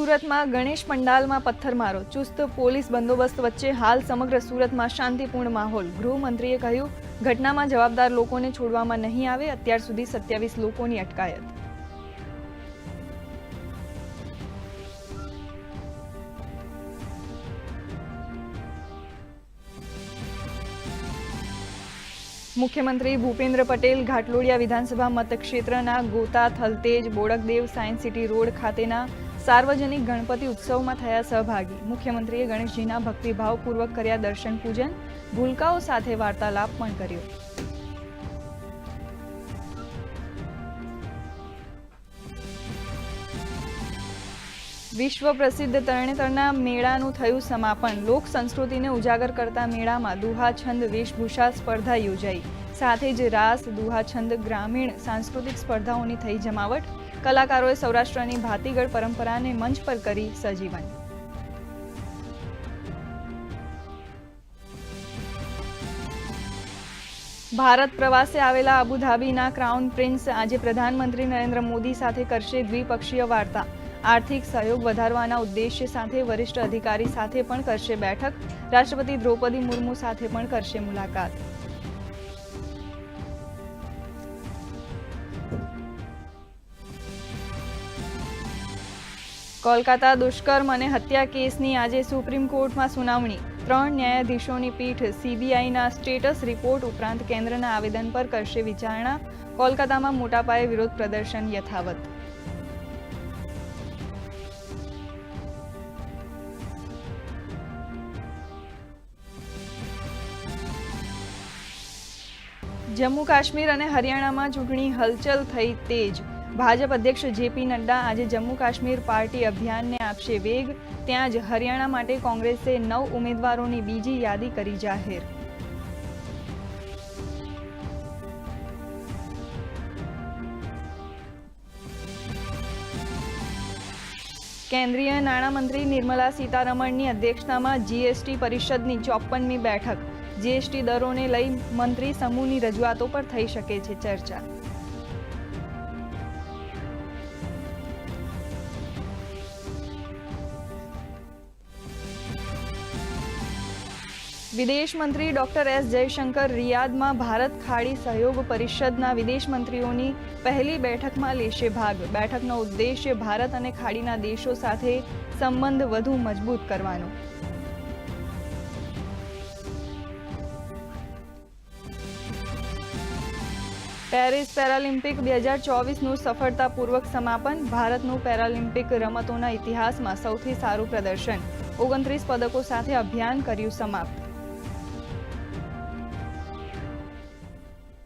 સુરતમાં ગણેશ પંડાલમાં પથ્થરમારો. ચુસ્ત પોલીસ બંદોબસ્ત વચ્ચે હાલ સમગ્ર સુરતમાં શાંતિપૂર્ણ માહોલ. ગૃહમંત્રીએ કહ્યું, ઘટનામાં જવાબદાર લોકોને છોડવામાં નહીં આવે, અત્યાર સુધી સત્યાવીસ લોકોની અટકાયત. મુખ્યમંત્રી ભૂપેન્દ્ર પટેલ ઘાટલોડિયા વિધાનસભા મતક્ષેત્રના Gota Thaltej Bodakdev Science City Road ખાતેના સાર્વજનિક ગણપતિ ઉત્સવમાં થયા સહભાગી. મુખ્યમંત્રીએ ગણેશજીના ભક્તિભાવપૂર્વક કર્યા દર્શન પૂજન, ભૂલકાઓ સાથે વાર્તાલાપ પણ કર્યો. વિશ્વ પ્રસિદ્ધ તરણેતરના મેળાનું થયું સમાપન. લોક સંસ્કૃતિને ઉજાગર કરતા મેળામાં દુહાછંદ વેશભૂષા સ્પર્ધા યોજાઈ. સાથે જ રાસ, દુહાછંદ ગ્રામીણ સાંસ્કૃતિક સ્પર્ધાઓની થઈ જમાવટ કલાકારોએ સૌરાષ્ટ્રની ભાતીગળ પરંપરાને મંચ પર કરી સજીવન. ભારત પ્રવાસે આવેલા અબુધાબીના ક્રાઉન પ્રિન્સ આજે પ્રધાનમંત્રી નરેન્દ્ર મોદી સાથે કરશે દ્વિપક્ષીય વાર્તા. આર્થિક સહયોગ વધારવાના ઉદ્દેશ્ય સાથે વરિષ્ઠ અધિકારી સાથે પણ કરશે બેઠક. રાષ્ટ્રપતિ દ્રૌપદી મુર્મુ સાથે પણ કરશે મુલાકાત. કોલકાતા દુષ્કર્મ અને હત્યા કેસની આજે સુપ્રીમ કોર્ટમાં સુનાવણી. ત્રણ ન્યાયાધીશોની પીઠ સીબીઆઈના સ્ટેટસ રિપોર્ટ ઉપરાંત કેન્દ્રના આવેદન પર કરશે વિચારણા. કોલકાતામાં મોટા પાયે વિરોધ પ્રદર્શન યથાવત. જમ્મુ કાશ્મીર અને હરિયાણામાં ચૂંટણી હલચલ થઈ તેજ. ભાજપ અધ્યક્ષ જેપી નડ્ડા આજે જમ્મુ કાશ્મીર પાર્ટી અભિયાનને આપશે વેગ. ત્યાં જ હરિયાણા માટે કોંગ્રેસે નવ ઉમેદવારોની બીજી યાદી કરી જાહેર. કેન્દ્રીય નાણામંત્રી નિર્મલા સીતારમણની અધ્યક્ષતામાં જીએસટી પરિષદની ચોપનમી બેઠક. જીએસટી દરોને લઈ મંત્રી સમૂહની રજૂઆતો પર થઈ શકે છે ચર્ચા. વિદેશ મંત્રી ડોક્ટર એસ જયશંકર રિયાદમાં ભારત ખાડી સહયોગ પરિષદના વિદેશ મંત્રીઓની પહેલી બેઠકમાં લેશે ભાગ. બેઠકનો ઉદ્દેશ્ય ભારત અને ખાડીના દેશો સાથે સંબંધ વધુ મજબૂત કરવાનો. પેરિસ પેરાલિમ્પિક બે હજાર ચોવીસનું સફળતાપૂર્વક સમાપન. ભારતનું પેરાલિમ્પિક રમતોના ઇતિહાસમાં સૌથી સારું પ્રદર્શન. ઓગણત્રીસ પદકો સાથે અભિયાન કર્યું સમાપ્ત.